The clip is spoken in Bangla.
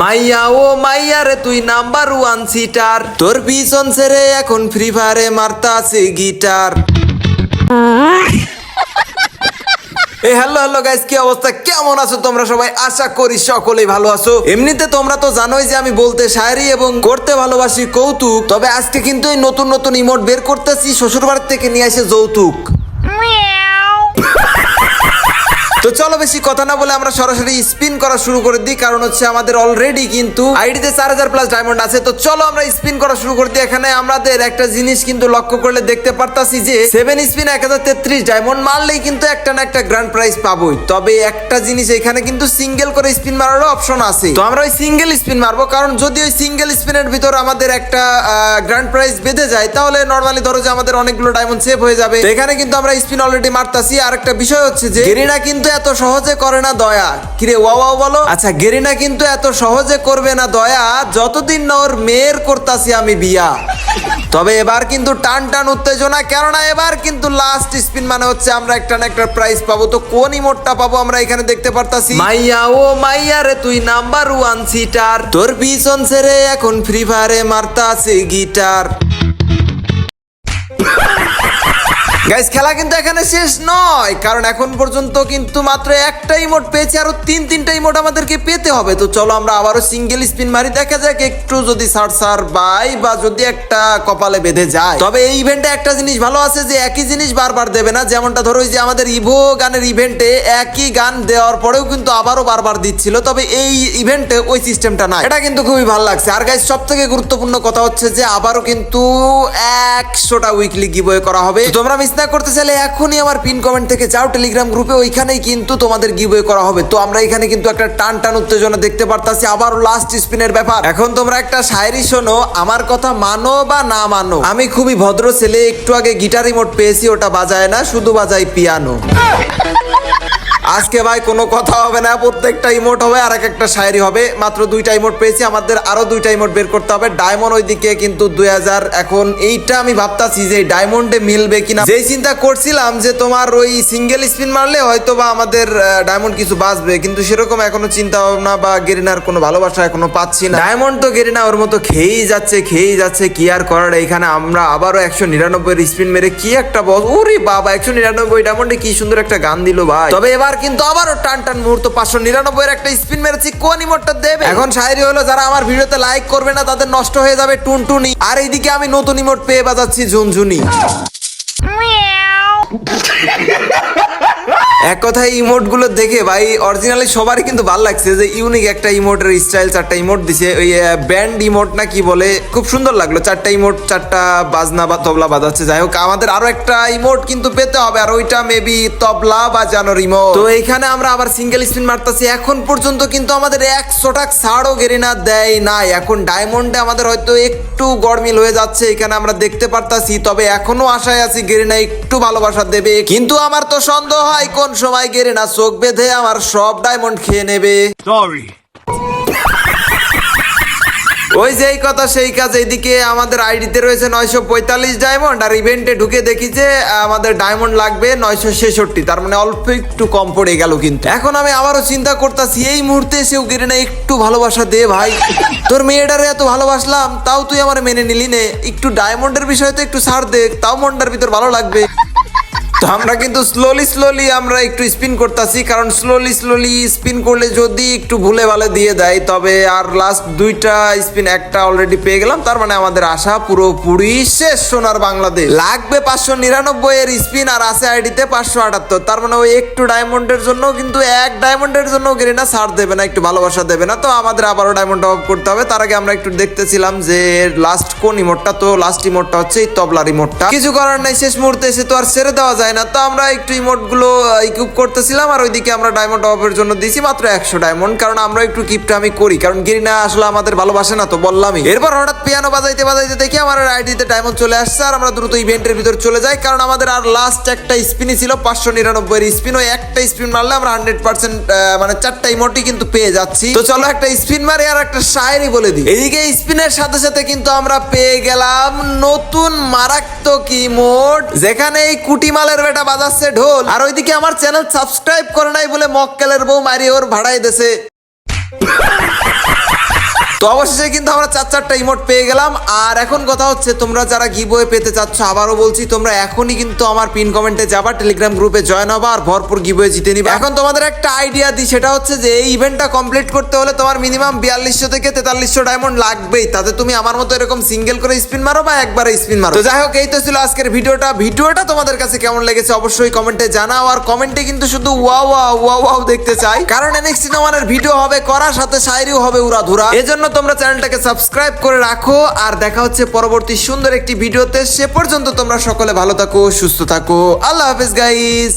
মাইয়া, ও মাইয়া রে, তুই নাম্বার ওয়ান সিটার। তোর পিছন ছেড়ে এখন ফ্রি ফায়ারে মারতা আছে গিটার। এই হ্যালো হ্যালো গাইস কি অবস্থা? কেমন আছো তোমরা সবাই? আশা করি সকলেই ভালো আছো। এমনিতে তোমরা তো জানোই যে আমি বলতে শায়রি এবং করতে ভালোবাসি কৌতুক। তবে আজকে কিন্তু এই নতুন নতুন ইমোট বের করতেছি শ্বশুর বাড়ি থেকে নিয়ে আসে যৌতুক। তো চলো বেশি কথা না বলে আমরা সরাসরি স্পিন করা শুরু করে দিই, কারণ হচ্ছে আমাদের অলরেডি কিন্তু আইডিতে চার হাজার প্লাস ডায়মন্ড আছে। তো চলো আমরা স্পিন করা শুরু করে দিই। এখানে আমাদের একটা জিনিস কিন্তু লক্ষ্য করলে দেখতে পারতাছি যে সেভেন স্পিন এক হাজার তেত্রিশ ডায়মন্ড মারলেই কিন্তু একটা না একটা গ্র্যান্ড প্রাইজ পাবোই। তবে একটা জিনিস এখানে কিন্তু সিঙ্গেল করে স্পিন মারারও অপশন আছে। তো আমরা ওই সিঙ্গেল স্পিন মারবো, কারণ যদি ওই সিঙ্গেল স্পিনের ভিতর আমাদের একটা গ্র্যান্ড প্রাইজ বেঁধে যায়, তাহলে নর্মালি ধরো যে আমাদের অনেকগুলো ডায়মন্ড সেভ হয়ে যাবে। এখানে কিন্তু আমরা স্পিন অলরেডি মারতাছি। আর একটা বিষয় হচ্ছে যে গেরিনা কিন্তু এত সহজে করে না দয়া। কিরে ওয়া ওয়া বলো। আচ্ছা গেরিনা কিন্তু এত সহজে করবে না দয়া যতদিন না ওর মেয়ের করতাছি আমি বিয়া। তবে এবার কিন্তু টান টান উত্তেজনা কেননা এবার কিন্তু লাস্ট স্পিন মানে হচ্ছে আমরা একটা না একটা প্রাইজ পাবো। তো কোন ইমোটটা পাবো আমরা এখানে দেখতে পারতাছি? মাইয়া ও মাইয়া রে তুই নাম্বার ওয়ান সিটার তোর পিছন ছেড়ে এখন ফ্রি ফায়ারে মারতাছে গিটার গাইস খেলা কিন্তু এখানে শেষ নয়, কারণ এখন পর্যন্ত কিন্তু মাত্র একটা ইমোট পেয়েছি, আরও তিন তিনটা ইমোট আমাদেরকে পেতে হবে। তো চলো আমরা আবারও সিঙ্গেল স্পিন মারি, দেখা যাক একটু যদি সার সার বাই বা যদি একটা কপালে বেঁধে যায়। তবে এই ইভেন্টে একটা জিনিস ভালো আছে যে একই জিনিস বারবার দেবে না, যেমনটা ধরো যে আমাদের ইভো গানের ইভেন্টে একই গান দেওয়ার পরেও কিন্তু আবারও বারবার দিচ্ছিল, তবে এই ইভেন্টে ওই সিস্টেমটা নাই। এটা কিন্তু খুবই ভালো লাগছে। আর গাইস সব থেকে গুরুত্বপূর্ণ কথা হচ্ছে যে আবারও কিন্তু একশোটা উইকলি গিভওয়ে করা হবে। তোমরা মিস না করতে চাইলে এখনই আমার পিন কমেন্ট থেকে যাও টেলিগ্রাম গ্রুপে, ওইখানেই কিন্তু তোমাদের গিভওয়ে করা হবে। তো আমরা এখানে কিন্তু একটা টান টান উত্তেজনা দেখতে পারতাছি আবার লাস্ট স্পিনের ব্যাপার। এখন তোমরা একটা শায়রি শোনো, আমার কথা মানো বা না মানো। আমি খুবই ভদ্র ছেলে, একটু আগে গিটার রিমোট পেয়েছি, ওটা বাজায় না, শুধু বাজাই পিয়ানো আজকে ভাই কোনো কথা হবে না, প্রত্যেকটা ইমোট হবে আর এক একটা শায়রি হবে। মাত্র দুইটা ইমোট পেয়েছি, আমাদের আরও দুইটা ইমোট বের করতে হবে। ডায়মন্ড ওইদিকে কিন্তু দুই হাজার, এখন এইটা আমি ভাবতাছি যে ডায়মন্ডে মিলবে কিনা। যেই চিন্তা করছিলাম যে তোমার ওই সিঙ্গেল স্পিন মারলে হয়তো বা আমাদের ডায়মন্ড কিছু বাঁচবে, কিন্তু সেরকম এখনও চিন্তা ভাবনা বা গেরিনার কোনো ভালোবাসা এখনও পাচ্ছি না। ডায়মন্ড তো গেরিনা, ওর মতো খেয়েই যাচ্ছে খেয়েই যাচ্ছে, কি আর করার? এখানে আমরা আবারও একশো নিরানব্বই স্পিন মেরে কি একটা বস ওরে বাবা, একশো নিরানব্বই ডায়মন্ডে কি সুন্দর একটা গান দিল ভাই। তবে এবার কিন্তু আবারও টান টান মুহূর্ত, পাঁচশো নিরানব্বই একটা স্পিন মেরেছি, কোন ইমোটটা দেবে? এখন শায়রি হলো যারা আমার ভিডিওতে লাইক করবে না, তাদের নষ্ট হয়ে যাবে টুনটুনি। আর এইদিকে আমি নতুন ইমোট পেয়ে বাজাচ্ছি ঝুনঝুনি এক কথায় ইমোটগুলো দেখে ভাই অরিজিনালি সবারই কিন্তু ভালো লাগছে যে ইউনিক একটা ইমোটের স্টাইল চারটা ইমোট দিছে। ওই ব্যান্ড ইমোট না কি বলে, খুব সুন্দর লাগল। চারটা ইমোট চারটা বাজনা বা তবলা বাজাচ্ছে। যাই হোক, আমাদের আরও একটা ইমোট কিন্তু পেতে হবে, আর ওইটা মেবি তবলা বাজানোর ইমোট তো এখানে আমরা আবার সিঙ্গেল স্পিন মারতাছি। এখন পর্যন্ত কিন্তু আমাদের একশো টাক ছাড়ও গেরিনা দেয় নাই। এখন ডায়মন্ডে আমাদের হয়তো একটু গরমিল হয়ে যাচ্ছে, এখানে আমরা দেখতে পারতাছি। তবে এখনও আশায় আছি গেরিনা একটু ভালোবাসা দেবে। কিন্তু আমার তো সন্দেহ হয় কোন সময় গেরিনা চোখ বেঁধে আমার সব ডায়মন্ড খেয়ে নেবে. ওই যে এই কথা সেই কাজ এইদিকে আমাদের আইডিতে রয়েছে নয়শো পঁয়তাল্লিশ ডায়মন্ড আর ইভেন্টে ঢুকে দেখি যে আমাদের ডায়মন্ড লাগবে নয়শো ছেষট্টি তার মানে অল্প একটু কম পড়ে গেল কিন্তু। এখন আমি আবারও চিন্তা করতেছি এই মুহূর্তে এসেও গেরিনা একটু ভালোবাসা দে ভাই। তোর মেয়েটারে এত ভালোবাসলাম তাও তুই আমার মেনে নিলি নে। একটু ডায়মন্ডের বিষয়ে তো একটু ছাড় দে তাও মনটার ভিতর ভালো লাগবে। তো আমরা কিন্তু স্লোলি স্লোলি আমরা একটু স্পিন করতেছি, কারণ স্লোলি স্লোলি স্পিন করলে যদি একটু ভুলে ভালে দিয়ে দেয়, তবে আর লাস্ট দুইটা স্পিন একটা অলরেডি পেয়ে গেলাম, তার মানে আমাদের আশা পুরোপুরি শেষ সোনার বাংলাদেশ। লাগবে পাঁচশো নিরানব্বই এর স্পিন আর আছে আইডিতে পাঁচশো আটাত্তর, তার মানে ওই একটু ডায়মন্ডের জন্য কিন্তু এক ডায়মন্ডের জন্য গেরিনা ছাড় দেবে না, একটু ভালোবাসা দেবে না, তো আমাদের আবারও ডায়মন্ড অফ করতে হবে। তার আগে আমরা একটু দেখতেছিলাম যে লাস্ট কোন ইমোটটা তো লাস্ট ইমোটটা হচ্ছে এই তবলার ইমোটটা কিছু করার নাই, শেষ মুহূর্তে এসে তো আর ছেড়ে দেওয়া যায় না। তো আমরা একটু ইমোটগুলো ইকুইপ করতেছিলাম আর ওইদিকে আমরা ডায়মন্ড অফের জন্য দিছি মাত্র একশো ডায়মন্ড কারণ আমরা একটু কিপটা আমি করি, কারণ গিরিনা আসলে আমাদের ভালোবাসে না, তো বললামই। এরপর হঠাৎ পিয়ানো বাজাইতে বাজাইতে দেখি আমার আইডিতে ডায়মন্ড চলে আসছে আর আমরা দ্রুত ইভেন্টের ভিতর চলে যাই, কারণ আমাদের আর লাস্ট একটা স্পিনই ছিল, পাঁচশো নিরানব্বই স্পিন ওই একটা স্পিন মারলে আমরা হান্ড্রেড পার্সেন্ট মানে চারটা ইমোটই কিন্তু পেয়ে যাচ্ছি। তো চলো একটা স্পিন মারি আর একটা শায়রি বলে দিই। এদিকে স্পিনের সাথে সাথে কিন্তু আমরা পেয়ে গেলাম নতুন মারাত্মক ইমোট যেখানে এই কুটিমালের বেটা বাজাচ্ছে ঢোল। আর ওইদিকে আমার চ্যানেল সাবস্ক্রাইব করে নাই বলে মক্কেলের বউ মারি ওর ভাড়াই দেছে। তো অবশেষে কিন্তু আমরা চার চারটা ইমোট পেয়ে গেলাম। আর এখন কথা হচ্ছে, তোমরা যারা গিভওয়ে পেতে চাচ্ছ, আবারও বলছি, তোমরা এখনই কিন্তু আমার পিন কমেন্টে যাবা টেলিগ্রাম গ্রুপে জয়েন হবা আর ভরপুর গিভওয়ে জিতে নিবা। এখন তোমাদের একটা আইডিয়া দিই, সেটা হচ্ছে যে এই ইভেন্টটা কমপ্লিট করতে হলে তোমার মিনিমাম বিয়াল্লিশশো থেকে তেতাল্লিশশো ডায়মন্ড লাগবেই। তাতে তুমি আমার মতো এরকম সিঙ্গেল করে স্পিন মারো বা একবারে স্পিন মারো। তো যাই হোক, এই তো ছিল আজকের ভিডিওটা। ভিডিওটা তোমাদের কাছে কেমন লেগেছে অবশ্যই কমেন্টে জানাও। আর কমেন্টে কিন্তু শুধু ওয়াও ওয়া ওয়াও ওয়াও দেখতে চাই। কারণ এনএক্সটি নোমানের ভিডিও হবে করার সাথে শায়রিও হবে উড়াধুরা। এজন্য তোমরা চ্যানেলটাকে সাবস্ক্রাইব করে রাখো আর দেখা হচ্ছে পরবর্তী সুন্দর একটি ভিডিওতে। সে পর্যন্ত তোমরা সকলে ভালো থাকো, সুস্থ থাকো। আল্লাহ হাফিজ গাইস